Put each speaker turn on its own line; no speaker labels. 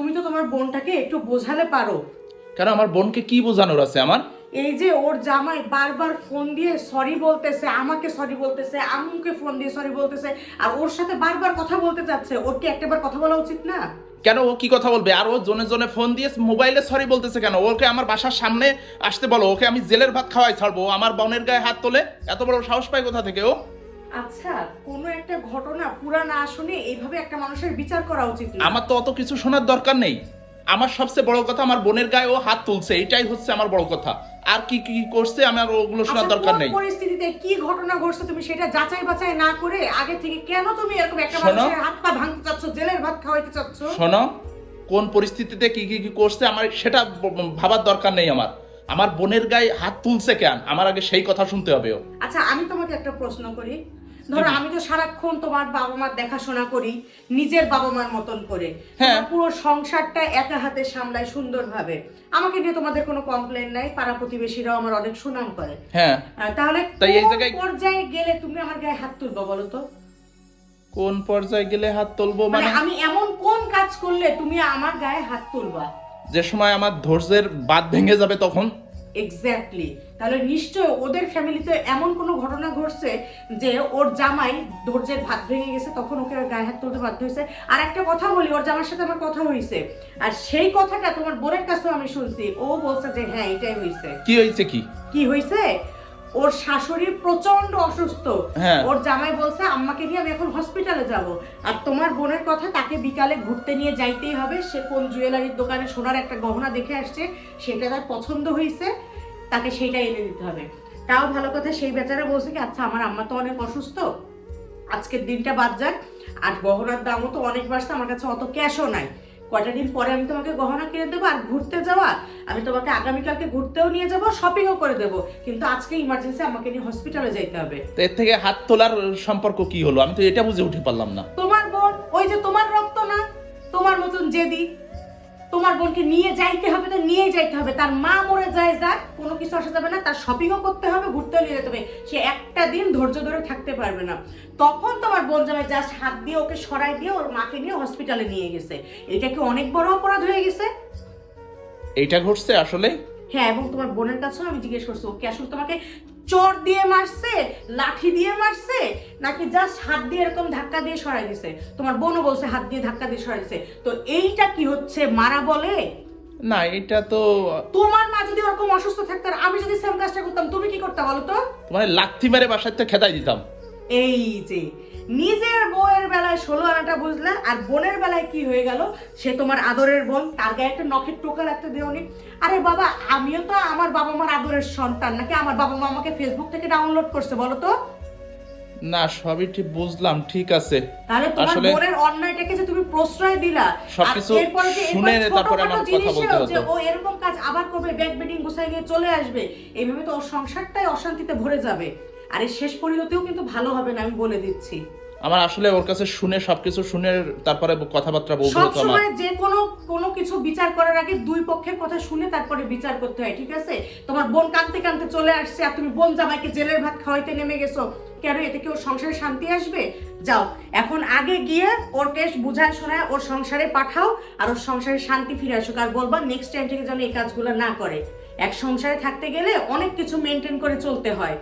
তুমি তো তোমার বোনটাকে একটু বোঝালে পারো।
কেন আমার বোনকে কি বোঝানোর আছে আমার?
এই যে ওর জামাই বারবার ফোন দিয়ে সরি বলতেছে আমাকে সরি বলতেছে আম্মুকে ফোন দিয়ে সরি বলতেছে আর ওর সাথে বারবার কথা বলতে চাচ্ছে ওর কি একটাবার কথা বলা উচিত না?
কেন ও কি কথা বলবে? আর ও জনে জনে ফোন দিয়ে মোবাইলে সরি বলতেছে কেন? ওকে আমার বাসার সামনে আসতে বলো ওকে আমি জেলের ভাত খাওয়াই ছাড়বো আমার বোনের গায়ে হাত তোলে এত বড় সাহস পায় কোথা থেকে ও?
আচ্ছা কোনো একটা ঘটনা পুরা না শুনে এইভাবে একটা মানুষের বিচার করা উচিত না।
আমার তো অত কিছু শোনার দরকার নেই। আমার সবচেয়ে বড় কথা আমার বোনের গায়ে ও হাত তুলছে এটাই হচ্ছে আমার বড় কথা। আর কি কি করছে আমার ওগুলো শোনার
আচ্ছা,
দরকার নেই।
পরিস্থিতিতে কি ঘটনা ঘটছে তুমি সেটা যাচাই বাছাই না করে আগে থেকে কেন তুমি এরকম একটা
শোনো।
মানুষের হাত পা ভাঙতে চাচ্ছ জেলের ভাত খাওয়াইতে চাচ্ছ?
শোনো কোন পরিস্থিতিতে কি কি কি করছে আমার সেটা ভাবার দরকার নেই আমার। আমার বোনের গায়ে হাত তুলছে কেন? আমার আগে সেই কথা শুনতে হবে
আচ্ছা আমি তোমাকে একটা প্রশ্ন করি। ধরো আমি তো সারাক্ষণ তোমার বাবা মার দেখাশোনা করি নিজের বাবা মার মতন করে।
হ্যাঁ।
পুরো সংসারটা একা হাতে সামলায় সুন্দরভাবে। আমাকে নিয়ে তোমাদের কোনো কমপ্লেন নাই পাড়া প্রতিবেশীরাও আমার অনেক সুনাম করে।
হ্যাঁ।
তাহলে পর্যায়ে গেলে তুমি আমার গায়ে হাত তুলবো বলো তো?
কোন পর্যায়ে গেলে হাত তুলবো
মানে
মানে
আমি এমন কোন কাজ করলে তুমি আমার গায়ে হাত তুলবা?
যে সময় আমার ধৈর্যের বাদ ভেঙে যাবে তখন?
এক্স্যাক্টলি তাহলে নিশ্চয় ওদের ফ্যামিলিতে এমন কোনো ঘটনা ঘটছে যে ওর জামাই ধৈর্যের ভাত ভেঙে গেছে তখন ওকে গায়ে হাত তুলতে বাধ্য হয়েছে। আর একটা কথা বলি ওর জামার সাথে আমার কথা হয়েছে। আর সেই কথাটা তোমার বোনের কাছেও আমি শুনছি। ও বলছে যে হ্যাঁ এটাই হয়েছে।
কি হয়েছে কি?
কি হয়েছে? ওর শাশুড়ি প্রচণ্ড অসুস্থ।
হ্যাঁ।
ওর জামাই বলছে আম্মাকে নিয়ে আমি এখন হসপিটালে যাব। আর তোমার বোনের কথা তাকে বিকালে ঘুরতে নিয়ে যাইতেই হবে। সে কোন জুয়েলারির দোকানে সোনার একটা গহনা দেখে আসছে সেটা তার পছন্দ হয়েছে তাকে সেটা এনে দিতে হবে। তাও ভালো কথা সেই বেচারা বলছে কি আচ্ছা আমার আম্মা তো অনেক অসুস্থ আজকের দিনটা বাদ যাক। আর গহনার দামও তো অনেক বাড়ছে আমার কাছে অত ক্যাশও নাই। কয়টা দিন পরে আমি তোমাকে গহনা কিনে দেবো আর ঘুরতে যাওয়া আমি তোমাকে আগামীকালকে ঘুরতেও নিয়ে যাব শপিংও করে দেবো। কিন্তু আজকে ইমার্জেন্সি আমাকে নিয়ে হসপিটালে যাইতে হবে।
তো এর থেকে হাত তোলার সম্পর্ক কি হলো? আমি তো এটা বুঝে উঠে পারলাম না।
তোমার বোন ওই যে তোমার রক্ত না তোমার মতন জেদি। তোমার বোনকে নিয়ে যাইতে হবে তো নিয়ে যাইতে হবে। তার মা মরে যায় যাক কোনো কিছু আসা যাবে না তার শপিংও করতে হবে ঘুরতেও নিয়ে যেতে হবে। সে একটা দিন ধৈর্য ধরে থাকতে পারবে না। তখন তোমার বোন জামাই জাস্ট হাত দিয়ে ওকে সরাই দিয়ে ওর মাকে নিয়ে হসপিটালে নিয়ে গেছে। এটা কি অনেক বড় অপরাধ হয়ে গেছে?
এটা ঘটছে আসলে?
হ্যাঁ এবং তোমার বোনের কাছেও আমি জিজ্ঞেস করছি ও কি আসলে তোমাকে চোর দিয়ে মারছে লাঠি দিয়ে মারছে নাকি জাস্ট হাত দিয়ে এরকম ধাক্কা দিয়ে সরাই দিছে? তোমার বোনও বলছে হাত দিয়ে ধাক্কা দিয়ে সরাই দিছে। তো এইটা কি হচ্ছে মারা বলে?
না এটা তো
তোমার মা যদি ওরকম অসুস্থ থাকতো আর আমি যদি সেম কাজটা করতাম তুমি কি করতে বলো তো?
মানে লাথি মেরে বাসায় তো খেদাই দিতাম।
এই যে নিজের বউয়ের বেলায় ষোলো আনাটা বুঝলে আর বোনের বেলায় কি হয়ে গেল? সে তোমার আদরের বোন তার গায়ে একটা নখের টোকা রাখতে দেওনি। আরে বাবা আমিও তো আমার বাবা মার আদরের সন্তান নাকি আমার বাবা মা আমাকে ফেসবুক থেকে ডাউনলোড করছে বলো তো?
না সবই ঠিক বুঝলাম ঠিক আছে।
তাহলে তোমার বোনের অন্যায়টাকে যে তুমি প্রশ্রয় দিলা
সবকিছু শুনে তারপরে আমার কথা বলতে হতো।
ও এরকম কাজ আবার করবে ব্যাগ বেডিং গুছাই নিয়ে চলে আসবে এইভাবে তো ওর সংসারটাই অশান্তিতে ভরে যাবে। আর এর শেষ পরিণতিও কিন্তু ভালো হবে না আমি বলে দিচ্ছি।
আমার আসলে ওর কাছে শুনে সবকিছু শুনে তারপরে কথাবার্তা বলতে
সব সময় যে কোনো কোনো কিছু বিচার করার আগে দুই পক্ষের কথা শুনে তারপরে বিচার করতে হয় ঠিক আছে? তোমার বোন কাঁদতে কাঁদতে চলে আসছে আর তুমি বোন জামাইকে জেলের ভাত খাওয়াইতে নেমে গেছো। কেন এতে কি ওর সংসারে শান্তি আসবে? যাও এখন আগে গিয়ে ওর কেস বুঝায় শোনায় ওর সংসারে পাঠাও আর ওর সংসারে শান্তি ফিরে আসুক। আর বলবা নেক্সট টাইম থেকে যেন এই কাজগুলো না করে। এক সংসারে থাকতে গেলে অনেক কিছু মেনটেন করে চলতে হয়।